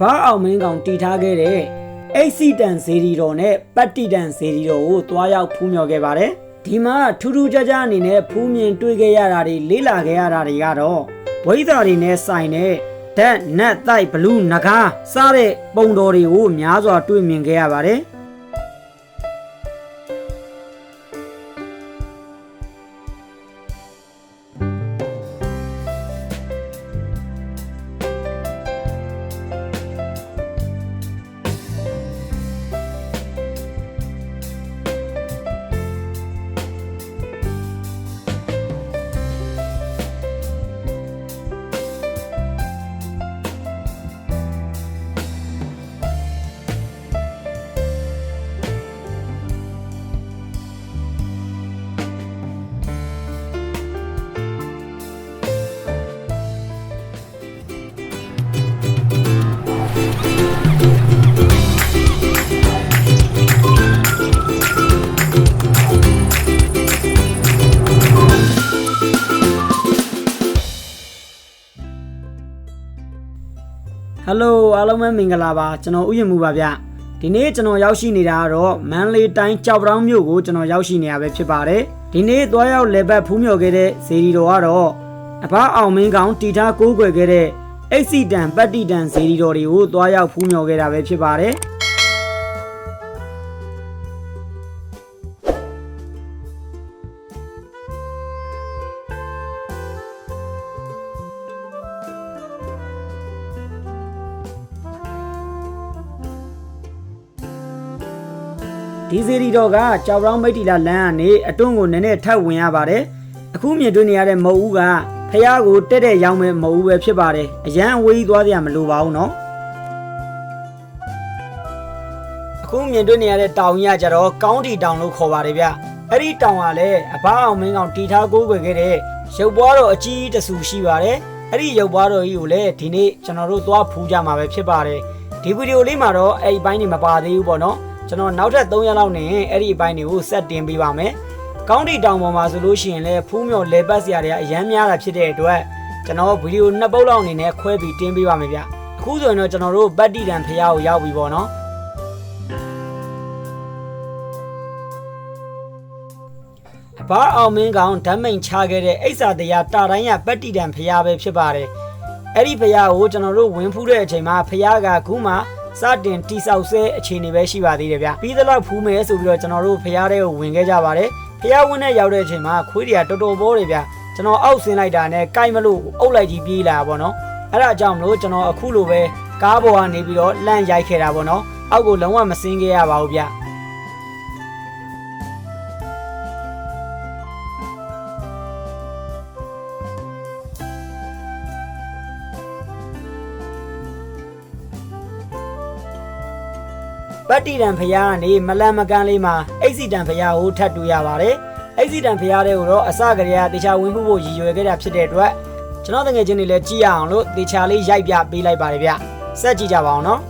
ဖားအောင်မင်းကောင်တီထားခဲ့တဲ့အိတ်စီတန်ဇေဒီတော်နဲ့ပတ်တိတန်ဇေဒီတော်ကိုတွားရောက်ဖူးမြော်ခဲ့ပါတယ်ဒီမှာထူးထူးခြားခြားအနေနဲ့ဖူးမြင်တွေ့ခဲ့ရတာတွေလေးလာခဲ့ရတာတွေကတော့ဝိဇ္ဇာတွေနဲ့ဆိုင်တဲ့ဓာတ်နတ်တိုက်ဘလူးနဂါစားတဲ့ပုံတော်တွေကိုများစွာတွေ့မြင်ခဲ့ရပါတယ် ဟယ်လိုအားလုံးပဲမင်္ဂလာပါကျွန်တော်ဥယျာဉ်မှုပါဗျဒီနေ့ကျွန်တော်ရောက်ရှိနေတာကတော့မန်လေးတိုင်းကြောက်ပတောင်းမြို့ကိုကျွန်တော်ရောက်ရှိနေရပဲဖြစ်ပါတယ်ဒီနေ့သွားရောက်လေဘက်ဖူးမြော်ခဲ့တဲ့ဇေဒီတော်ကတော့အဖားအောင်မင်းကောင်တီထားကိုးကွယ်ခဲ့တဲ့အိတ်စီတန်ပတ်တိတန်ဇေဒီတော်တွေကိုသွားရောက်ဖူးမြော်ခဲ့တာပဲဖြစ်ပါတယ် ဒီစီရီတော်ကကြောက်ပြောင်းမိတ်တီလာလမ်းကနေအတွန်းကိုနည်းနည်းထပ်ဝင်ရပါတယ်အခုမြင်တွေ့နေရတဲ့မုတ်ဦးကဖះကိုတက်တဲ့ရောင်းမဲ့မုတ်ဦးပဲဖြစ်ပါတယ်အရန်အဝေးကြီးသွားကြရမလိုပါဘူးเนาะအခုမြင်တွေ့နေရတဲ့တောင်ကြီးကကြတော့ကောင်းတီတောင်လို့ခေါ်ပါတယ်ဗျအဲ့ဒီတောင်ကလည်းအဘအောင်မင်းကောင်တီထားကိုးကွယ်ခဲ့တဲ့ရုပ်ပွားတော်အကြီးတဆူရှိပါတယ်အဲ့ဒီရုပ်ပွားတော်ကြီးကိုလည်းဒီနေ့ကျွန်တော်တို့သွားဖူးကြမှာပဲဖြစ်ပါတယ်ဒီဗီဒီယိုလေးမှာတော့အဲ့ဒီဘိုင်းနေမပါသေးဘူးပေါ့နော် ကျွန်တော်နောက်ထပ်3ရက်လောက်နေအဲ့ဒီအပိုင်းတွေကိုဆက်တင်ပေးပါမယ်။ကောင်းတီတောင်ပေါ်မှာဆိုလို့ရှိရင်လည်းဖူးမြော်လေပတ်စရာတွေကအရန်များတာဖြစ်တဲ့အတွက်ကျွန်တော်ဗီဒီယိုနှစ်ပုတ်လောက်အနေနဲ့ခွဲပြီးတင်ပေးပါမယ်ဗျ။အခုဆိုရင်တော့ကျွန်တော်တို့ပတ်တီတန်ဖျားကိုရောက်ပြီပေါ့နော်။အဘာအောင်မင်းကောင်ဓာတ်မိန်ချခဲ့တဲ့အိဆာတရားတာတိုင်းရပတ်တီတန်ဖျားပဲဖြစ်ပါတယ်။အဲ့ဒီဖျားကိုကျွန်တော်တို့ဝင်ဖူးတဲ့အချိန်မှာဖျားကခုမှ စတင်တိဆောက်ဆဲအခြေအနေပဲရှိပါသေးတယ်ဗျပြီးသလောက်ဖူးမယ်ဆိုပြီးတော့ကျွန်တော်တို့ဖျားတဲ့ကိုဝင်ခဲ့ကြပါတယ်ဖျားဝင်နဲ့ရောက်တဲ့အချိန်မှာခွေးတွေကတော်တော်ပေါ်တယ်ဗျကျွန်တော်အောက်ဆင်းလိုက်တာနဲ့ကြိုက်မလို့အုပ်လိုက်ကြီးပြေးလာတာပေါ့နော်အဲ့ဒါကြောင့်မလို့ကျွန်တော်အခုလိုပဲကားပေါ်ကနေပြီးတော့လန့်ရိုက်ခဲ့တာပေါ့နော်အောက်ကိုလုံးဝမစင်းခဲ့ရပါဘူးဗျ ပတ္တိတံဖျားကနေမလန်မကန်းလေးမှာအိတ်စီတံဖျားကိုထပ်တူရပါတယ်အိတ်စီတံဖျားတွေကိုတော့အစကတည်းကတေချာဝင်မှုဖို့ရည်ရွယ်ခဲ့တာဖြစ်တဲ့အတွက်ကျွန်တော်တငယ်ချင်းတွေလည်းကြည့်ရအောင်လို့တေချာလေးရိုက်ပြပေးလိုက်ပါတယ်ဗျစက်ကြည့်ကြပါအောင်နော်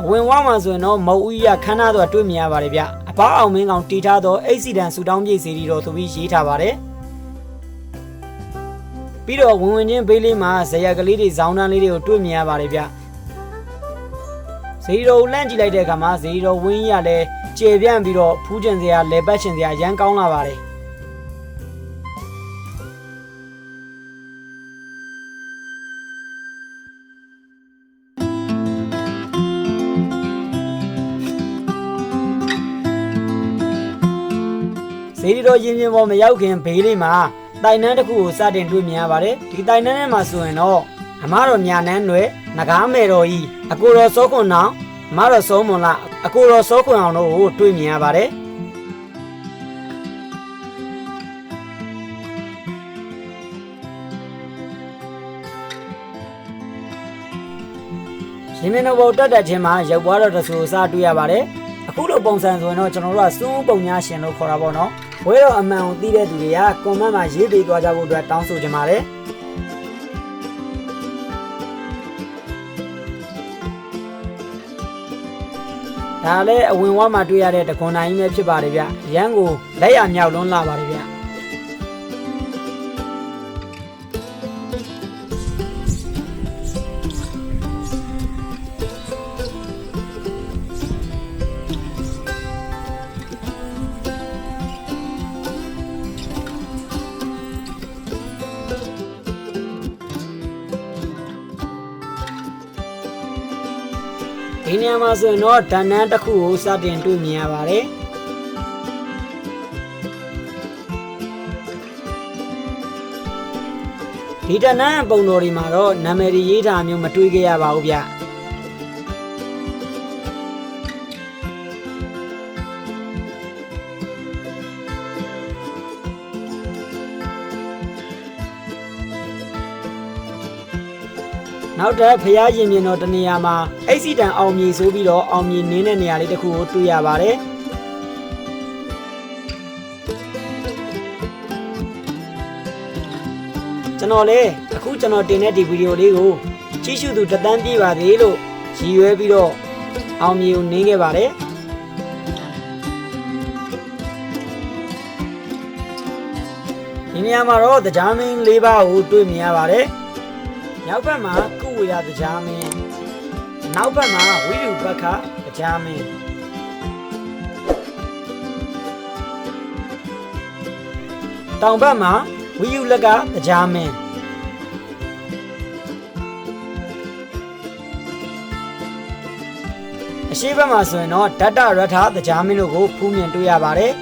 အဝင်ဝါမှာဆိုရင်တော့မုတ်ဦးရခန်းသားတော့တွေ့မြင်ရပါတယ်ဗျအပားအောင်မင်းကောင်တီထားသောအိတ်စီတံဆူတောင်းပြည့်စီရီတော်သူပြီးရေးထားပါတယ် ပြီးတော့ဝင်ဝင်ချင်းဘေးလေးမှာဇရက်ကလေးတွေဇောင်းတန်းလေးတွေကိုတွေ့မြင်ရပါတယ်ဗျဇီရိုလန့်ကြည့်လိုက်တဲ့အခါမှာဇီရိုဝင်းကြီးကလည်းကျေပြန့်ပြီးတော့ဖူးကျင်စရာလေပတ်ချင်စရာရမ်းကောင်းလာပါတယ်ဇီရိုရင်ပြင်ပေါ်မရောက်ခင်ဘေးလေးမှာ တိုင်နန်းတစ်ခုကိုစတင်တွေ့မြင်ရပါတယ်ဒီတိုင်နန်းထဲမှာဆိုရင်တော့အမတော်ညာနန်းတွေငကားမယ်တော်ကြီးအကိုတော်စောခွန်အောင်အမတော်စောမွန်လာအကိုတော်စောခွန်အောင်တို့ကိုတွေ့မြင်ရပါတယ်ရှင်မင်းတို့ဘုတ်တက်တက်ချင်းမှာရုပ်ပွားတော်တဆူအစားတွေ့ရပါတယ်အခုလိုပုံစံဆိုရင်တော့ကျွန်တော်တို့ကစွန်းပုံညာရှင်လို့ခေါ်တာပေါ့နော် ဝဲတော်အမှန်ကိုသိတဲ့သူတွေကကွန်မန့်မှာရေးပေးသွားကြဖို့အတွက်တောင်းဆိုကြပါတယ်ဒါလည်းအဝင်ဝါမှာတွေ့ရတဲ့တခွန်နိုင်ကြီးပဲဖြစ်ပါတယ်ဗျရန်ကိုလက်ရမြောက်လွန်းလာပါတယ်ဗျ ဒီနေရာမှာဆိုရင်တော့ဓာတ်နန်းတစ်ခုကိုစတင်တွေ့မြင်ရပါတယ်ဒီဓာတ်နန်းပုံတော်ဒီမှာတော့နာမည်တွေရေးထားမျိုးမတွေ့ခဲ့ရပါဘူးဗျ နောက်ထပ်ဖျားရင်မြင်တော်တနေရာမှာအိတ်စီတန်အောင်မြေဆိုပြီးတော့အောင်မြေနင်းတဲ့နေရာလေးတစ်ခုကိုတွေ့ရပါတယ်ကျွန်တော်လည်းအခုကျွန်တော်တင်တဲ့ဒီဗီဒီယိုလေးကိုကြည့်ရှုသူတစ်သန်းပြည့်ပါသေးလို့ရည်ရွယ်ပြီးတော့အောင်မြေကိုနင်းခဲ့ပါတယ်ဒီနေရာမှာတော့တရားမင်း၄ပါးကိုတွေ့မြင်ရပါတယ်မြောက်ဘက်မှာကု ဝေရတရားမင်းနောက်ဘက်မှာဝိရုဘက္ခတရားမင်းတောင်ဘက်မှာဝိယုလကတရားမင်းအရှိဘက်မှာဆိုရင်တော့ဓတ္တရထတရားမင်းတို့ကိုဖူးမြင်တွေ့ရပါတယ်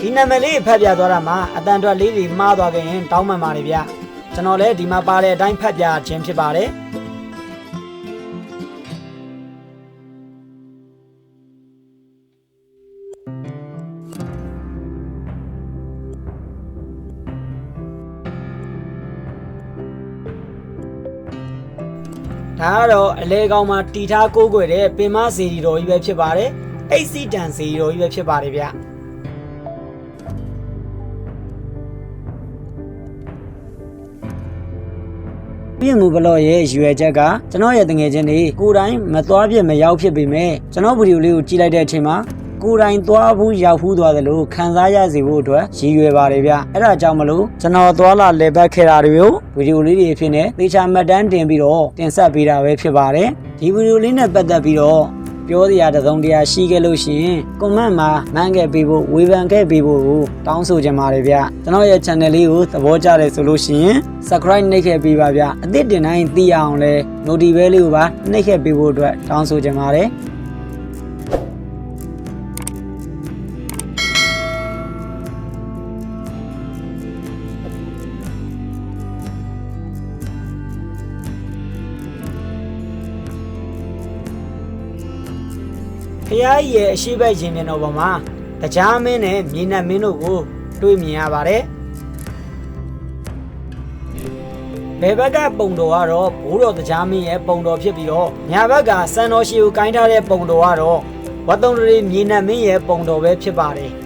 ဒီနာမည်လေးဖတ်ပြသွားတာမှာအတန်အတွက်လေးတွေမှားသွားခဲ့ရင်တောင်းပန်ပါတယ်ဗျာကျွန်တော်လည်းဒီမှာပါတဲ့အတိုင်းဖတ်ပြခြင်းဖြစ်ပါတယ် ဒါကတော့အလဲကောင်မှာတီထားကိုးကွယ်တဲ့ပင်မစေရီတော်ကြီးပဲဖြစ်ပါတယ်အိတ်စီတန်စေရီတော်ကြီးပဲဖြစ်ပါတယ်ဗျပြည့်မှုဘလော့ရဲ့ရွယ်ချက်ကကျွန်တော်ရဲ့တငယ်ချင်းတွေကိုယ်တိုင်မသွားပြစ်မရောက်ဖြစ်ပေမဲ့ကျွန်တော်ဗီဒီယိုလေးကိုကြည့်လိုက်တဲ့အချိန်မှာ ကိုယ်တိုင်သွားဘူးရောက်ဘူးသွားတယ်လို့ခံစားရစေဖို့အတွက်ရည်ရွယ်ပါတယ်ဗျအဲ့ဒါကြောင့်မလို့ကျွန်တော်သွားလာလေပတ်ခဲ့တာတွေကိုဗီဒီယိုလေးတွေဖြစ်နေသေချာမှတ်တမ်းတင်ပြီးတော့တင်ဆက်ပေးတာပဲဖြစ်ပါတယ်ဒီဗီဒီယိုလေးနဲ့ပတ်သက်ပြီးတော့ပြောစရာတစ်စုံတရာရှိခဲ့လို့ရှိရင် comment မှာမှန်းခဲ့ပေးဖို့ဝေဖန်ခဲ့ပေးဖို့ကိုတောင်းဆိုချင်ပါတယ်ဗျကျွန်တော်ရဲ့ channel လေးကိုသဘောကျတယ်ဆိုလို့ရှိရင် subscribe နှိပ်ခဲ့ပေးပါဗျအသစ်တင်တိုင်းသိရအောင်လဲ notification လေးကိုပါနှိပ်ခဲ့ပေးဖို့အတွက်တောင်းဆိုချင်ပါတယ် ဖျားကြီးရဲ့အရှိဘက်ရင်ပြင်တော်ပေါ်မှာတရားမင်းနဲ့မြေနတ်မင်းတို့ကို တွေ့မြင်ရပါတယ်ဘယ်ဘက်ကပုံတော်ကတော့ဘိုးတော်တရားမင်းရဲ့ပုံတော်ဖြစ်ပြီးတော့ညာဘက်ကစံတော်ရှိကိုကိုင်းထားတဲ့ပုံတော်ကတော့ဝတ်တုံတရီမြေနတ်မင်းရဲ့ပုံတော်ပဲဖြစ်ပါတယ်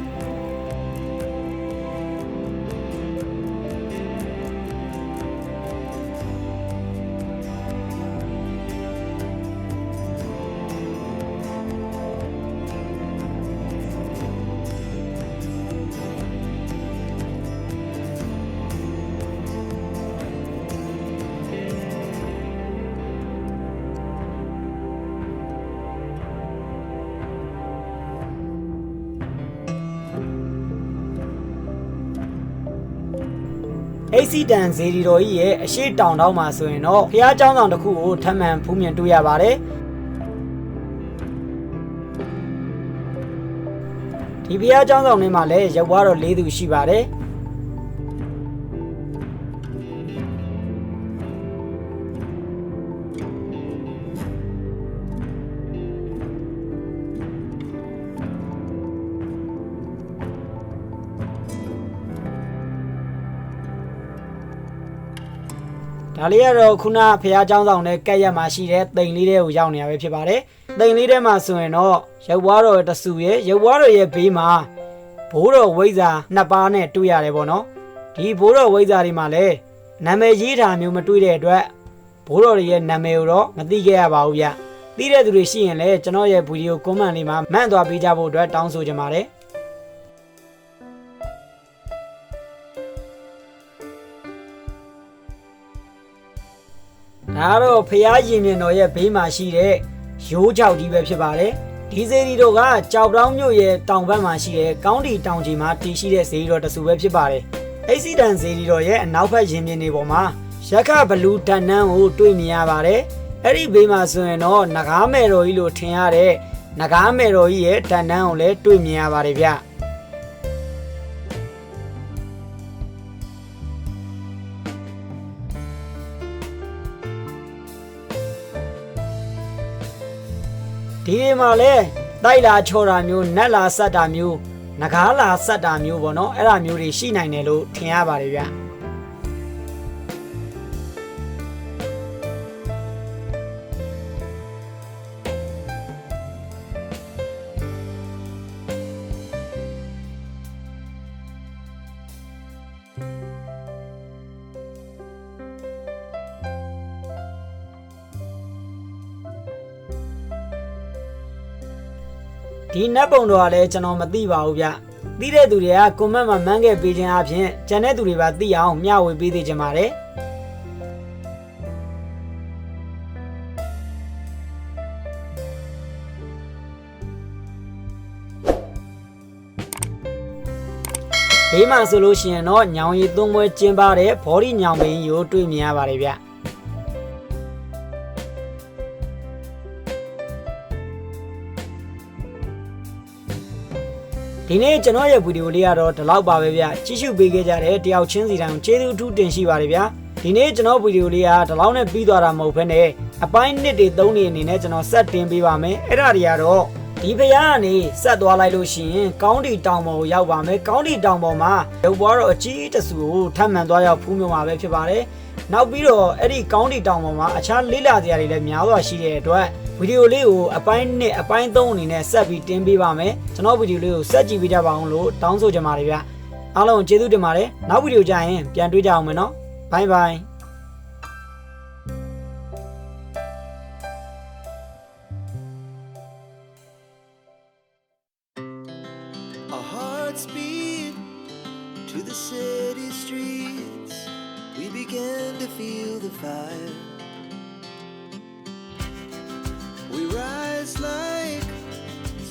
အိတ်စီတန်ဇေဒီတော်ကြီးရဲ့အရှိတောင်တောင်းမှာဆိုရင်တော့ဖះเจ้าဆောင်တစ်ခုကိုထပ်မံဖူးမြင်တွေ့ရပါတယ်ဒီဖះเจ้าဆောင်ထဲမှာလည်းရုပ်ဘွားတော်၄သူရှိပါတယ် ဒါလေးကတော့ခုနဖះเจ้าဆောင်နဲ့ကက်ရက်မှာရှိတဲ့တိမ်လေးတွေကိုရောက်နေရပဲဖြစ်ပါတယ်တိမ်လေးထဲမှာဆိုရင်တော့ရုပ်ဘွားတော်တဆူရဲ့ရုပ်ဘွားတော်ရဲ့ဘေးမှာဘိုးတော်ဝိဇ္ဇာနှစ်ပါးနဲ့တွေ့ရတယ်ပေါ့နော်ဒီဘိုးတော်ဝိဇ္ဇာတွေမှာလည်းနာမည်ရေးတာမျိုးမတွေ့တဲ့အတွက်ဘိုးတော်တွေရဲ့နာမည်ကိုတော့မသိခဲ့ရပါဘူးဗျသိတဲ့သူတွေရှိရင်လည်းကျွန်တော်ရဲ့ဗီဒီယိုကွန်မန့်လေးမှာမှန်သွားပေးကြဖို့အတွက်တောင်းဆိုချင်ပါတယ် ဒါကတော့ဖះရင်မြင်တော်ရဲ့ဘေးမှာရှိတဲ့ရိုးချောက်ကြီးပဲဖြစ်ပါတယ်ဒီစေရီတို့ကကြောက်တောင်းမြို့ရဲ့တောင်ဘက်မှာရှိတဲ့ကောင်းတီတောင်ကြီးမှာတည်ရှိတဲ့စေရီတော်တဆူပဲဖြစ်ပါတယ်အိစီတန်စေရီတော်ရဲ့အနောက်ဘက်ရင်မြင်နေပေါ်မှာရက်ခဘလူးတန်နန်းကိုတွေ့မြင်ရပါတယ်အဲ့ဒီဘေးမှာဆိုရင်တော့နဂါးမယ်တော်ကြီးလို့ထင်ရတဲ့နဂါးမယ်တော်ကြီးရဲ့တန်တန်းကိုလည်းတွေ့မြင်ရပါတယ်ဗျ ဒီနေ့မှာလဲတိုက်လာချော်တာမျိုးနက်လာဆက်တာမျိုးနဂါးလာဆက်တာမျိုးပေါ့နော်အဲ့ဒါမျိုးတွေရှိနိုင်တယ်လို့ထင်ရပါတယ်ဗျ ဒီနတ်ပုံတော်ကလည်းကျွန်တော်မသိပါဘူးဗျသိတဲ့သူတွေကကွန်မန့်မှာမန်းခဲ့ပေးခြင်းအပြင်ကျန်တဲ့သူတွေပါသိအောင်မျှဝေပေးသေးကြပါတယ်ဘေးမှာဆိုလို့ရှိရင်တော့ညောင်ရည်သွင်းပွဲကျင်းပတဲ့ဘော်ဒီညောင်ပင်ကြီးကိုတွေ့မြင်ရပါတယ်ဗျ ဒီနေ့ကျွန်တော်ရဲ့ဗီဒီယိုလေးကတော့ဒီလောက်ပါပဲဗျကြည့်ရှုပေးခဲ့ကြတဲ့တယောက်ချင်းစီတိုင်းကျေးဇူးအထူးတင်ရှိပါတယ်ဗျဒီနေ့ကျွန်တော်ဗီဒီယိုလေးကဒီလောက်နဲ့ပြီးသွားတာမဟုတ်ဘဲနဲ့အပိုင်းနှစ်တွေသုံးနေအနေနဲ့ကျွန်တော်ဆက်တင်ပေးပါမယ်အဲ့ဒါတွေကတော့ဒီဖရားကနေဆက်သွားလိုက်လို့ရှိရင်ကောင်းတီတောင်ပေါ်ကိုရောက်ပါမယ်ကောင်းတီတောင်ပေါ်မှာရုပ်ဘွားတော့အကြီးတဆူကိုထပ်မံသွားရောက်ဖူးမြမှာပဲဖြစ်ပါတယ်နောက်ပြီးတော့အဲ့ဒီကောင်းတီတောင်ပေါ်မှာအခြားလေးလာစရာတွေလည်းများစွာရှိတဲ့အတွက် ဗီဒီယိုလေးကိုအပိုင်း1အပိုင်း3အနေနဲ့ဆက်ပြီးတင်ပေးပါမယ်ကျွန်တော်ဗီဒီယိုလေးကိုဆက်ကြည့်ပေးကြပါအောင်လို့တောင်းဆိုချင်ပါတယ်ဗျအားလုံးကျေးဇူးတင်ပါတယ်နောက်ဗီဒီယိုကြရင်ပြန်တွေ့ကြအောင်မယ်နော်ဘိုင်ဘိုင်